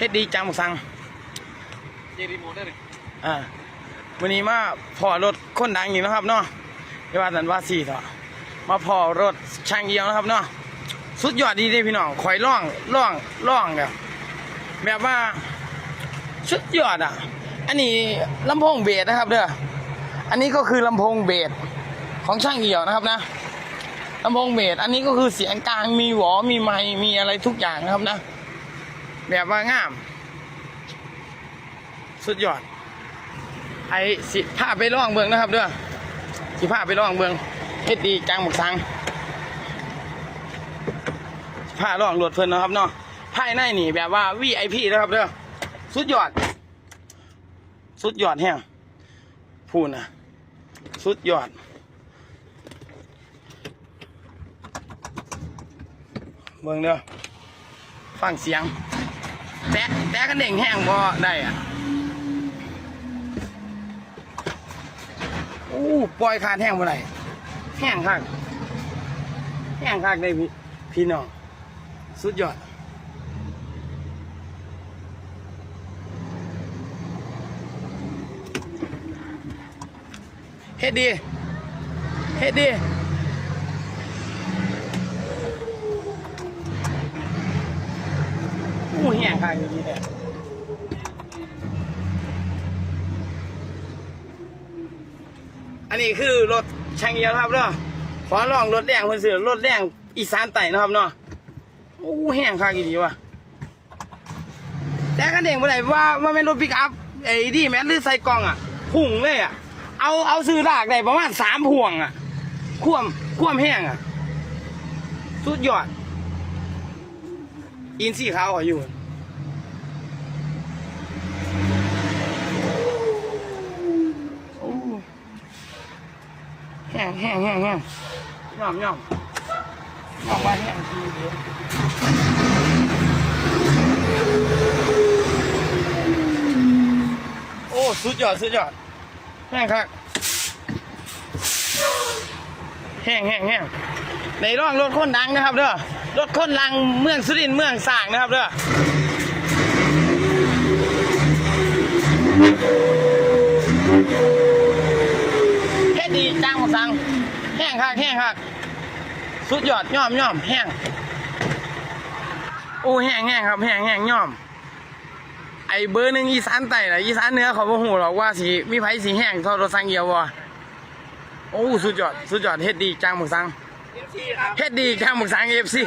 เฮ็ดดีจังบักสังเจรีโมทได้เลยอ่าวันนี้มาพอรถคนดังอยู่นะครับเนาะไม่ว่าสันว่าสี่ต่อมาพอรถช่างเอียวนะครับเนาะสุดยอดดีเด้พี่น้องคอยล่องล่องล่องแบบแบบว่าสุดยอดอะ อันนี้ลำโพงเบสนะครับเด้ออันนี้ก็คือลำโพงเบสของช่างเอียวนะครับนะลำโพงเบสอันนี้ก็คือเสียงกลางมีหวอมีไมค์มีอะไรทุกอย่างนะครับนะ แบบว่างาม สุดยอด ไอสิพาไปล่องเบิงนะครับเด้อสิพาไปล่องเบิงเฮ็ดดีจังหมกสังสิพาล่องรถเพิ่นนะครับเนาะภายในนี่แบบว่า VIP นะครับเด้อสุดยอด สุดยอดแฮงพูดนะสุดยอด เบิ่งเด้อฟังเสียง แตะแตะกันเด้งแห้งบ่ได้อะโอ้ปล่อยขาดแห้งบ่ได้แห้งคักแห้งคักได้พี่พี่น้องสุดยอดเฮ็ดดีเฮ็ดดี โอ้แห้งคักอย่างนี้แหละอันนี้คือรถช่างเอียวครับเนาะขอลองรถแรงเพิ่นซื้อรถแรงอีสานไต่นะครับเนาะโอ้แห้งคักอีดีวะแต่กันเองบ่อได้ว่าว่าแม่นรถปิกอัพไอ้ดีแม่นหรือใส่กล่องอะพุ่งเลยอะ เอาเอาซื้อลากได้ประมาณสามพวงอะควมควมแห้งอะ สุดยอด อินซี่ขาวออยู่ โอ้แห้งแห้งแห้งแห้งย่อมย่อมย่อมว่าแห้งทีเดียวโอ้สุดยอดสุดยอดแห้งครับแห้งแห้งแห้งในร่องรถค้นดังนะครับเด้อรถค้นลังเมืองสุรินเมืองสร้างนะครับเด้อ เฮ็ดดีจังมาสั่งแห้งคักแห้งคักสุดยอดย่อมย่อมแห้งโอ้แห้งแห้งครับแห้งแห้งย่อม ไอเบอร์หนึ่งอีสานไต่ละอีสานเหนือเขาบ่ฮู้หรอกว่าสีมีไผสีแห้งเท่ารถสังเอียวบ่โอ้สุดยอดสุดยอดเฮ็ดดีจังหมึกสังเอฟซีครับเฮ็ดดีจังหมึกสังเอฟซี